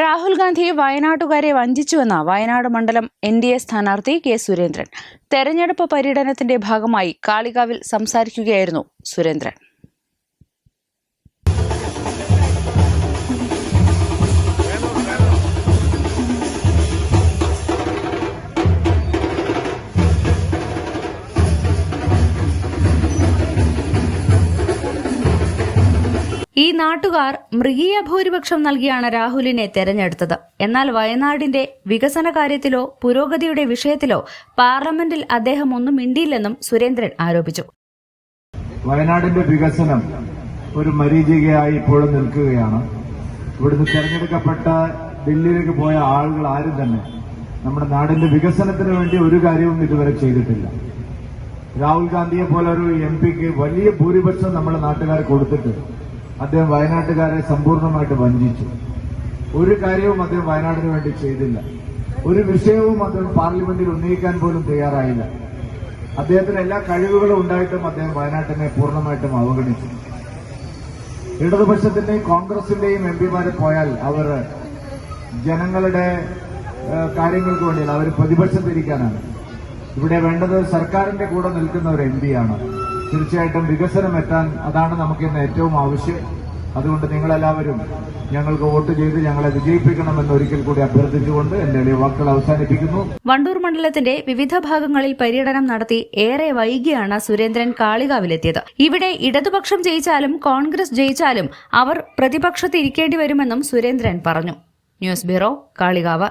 രാഹുൽ ഗാന്ധി വയനാട്ടുകാരെ വഞ്ചിച്ചുവെന്ന വയനാട് മണ്ഡലം എൻ ഡി എ സ്ഥാനാർത്ഥി കെ സുരേന്ദ്രൻ. തെരഞ്ഞെടുപ്പ് പര്യടനത്തിന്റെ ഭാഗമായി കാളികാവിൽ സംസാരിക്കുകയായിരുന്നു സുരേന്ദ്രൻ. ഈ നാട്ടുകാർ മൃഗീയ ഭൂരിപക്ഷം നൽകിയാണ് രാഹുലിനെ തെരഞ്ഞെടുത്തത്. എന്നാൽ വയനാടിന്റെ വികസന കാര്യത്തിലോ പുരോഗതിയുടെ വിഷയത്തിലോ പാർലമെന്റിൽ അദ്ദേഹം ഒന്നും മിണ്ടിയില്ലെന്നും സുരേന്ദ്രൻ ആരോപിച്ചു. വയനാടിന്റെ വികസനം ഒരു മരീചികയായി ഇപ്പോഴും നിൽക്കുകയാണ്. ഇവിടുന്ന് തെരഞ്ഞെടുക്കപ്പെട്ട ഡൽഹിയിലേക്ക് പോയ ആളുകൾ ആരും തന്നെ നമ്മുടെ നാടിന്റെ വികസനത്തിന് വേണ്ടി ഒരു കാര്യവും ഇതുവരെ ചെയ്തിട്ടില്ല. രാഹുൽ ഗാന്ധിയെ പോലെ ഒരു എം പിക്ക് വലിയ ഭൂരിപക്ഷം നമ്മുടെ നാട്ടുകാർ കൊടുത്തിട്ട് അദ്ദേഹം വയനാട്ടുകാരെ സമ്പൂർണമായിട്ട് വഞ്ചിച്ചു. ഒരു കാര്യവും അദ്ദേഹം വയനാടിന് വേണ്ടി ചെയ്തില്ല. ഒരു വിഷയവും അദ്ദേഹം പാർലമെന്റിൽ ഉന്നയിക്കാൻ പോലും തയ്യാറായില്ല. അദ്ദേഹത്തിന് എല്ലാ കഴിവുകളും ഉണ്ടായിട്ടും അദ്ദേഹം വയനാട്ടിനെ പൂർണമായിട്ടും അവഗണിച്ചു. ഇടതുപക്ഷത്തിന്റെയും കോൺഗ്രസിന്റെയും എം പിമാരെ പോയാൽ അവർ ജനങ്ങളുടെ കാര്യങ്ങൾക്ക് വേണ്ടിയല്ല അവർ പ്രതിപക്ഷത്തിരിക്കാനാണ് ഇവിടെ വേണ്ടത് സർക്കാരിന്റെ കൂടെ നിൽക്കുന്ന ഒരു എം പിയാണ് തീർച്ചയായിട്ടും വികസനം എത്താൻ അതാണ് നമുക്ക് ഇന്ന് ഏറ്റവും ആവശ്യം. അതുകൊണ്ട് നിങ്ങളെല്ലാവരും ഞങ്ങൾക്ക് വോട്ട് ചെയ്ത് ഞങ്ങളെ വിജയിപ്പിക്കണമെന്ന് ഒരിക്കൽ കൂടി അഭ്യർത്ഥിച്ചുകൊണ്ട് എന്റെ വാക്കുകൾ അവസാനിപ്പിക്കുന്നു. വണ്ടൂർ മണ്ഡലത്തിന്റെ വിവിധ ഭാഗങ്ങളിൽ പര്യടനം നടത്തി ഏറെ വൈകിയാണ് സുരേന്ദ്രൻ കാളികാവിലെത്തിയത്. ഇവിടെ ഇടതുപക്ഷം ജയിച്ചാലും കോൺഗ്രസ് ജയിച്ചാലും അവർ പ്രതിപക്ഷത്തിരിക്കേണ്ടി വരുമെന്നും സുരേന്ദ്രൻ പറഞ്ഞു. News bureau Kalikavu.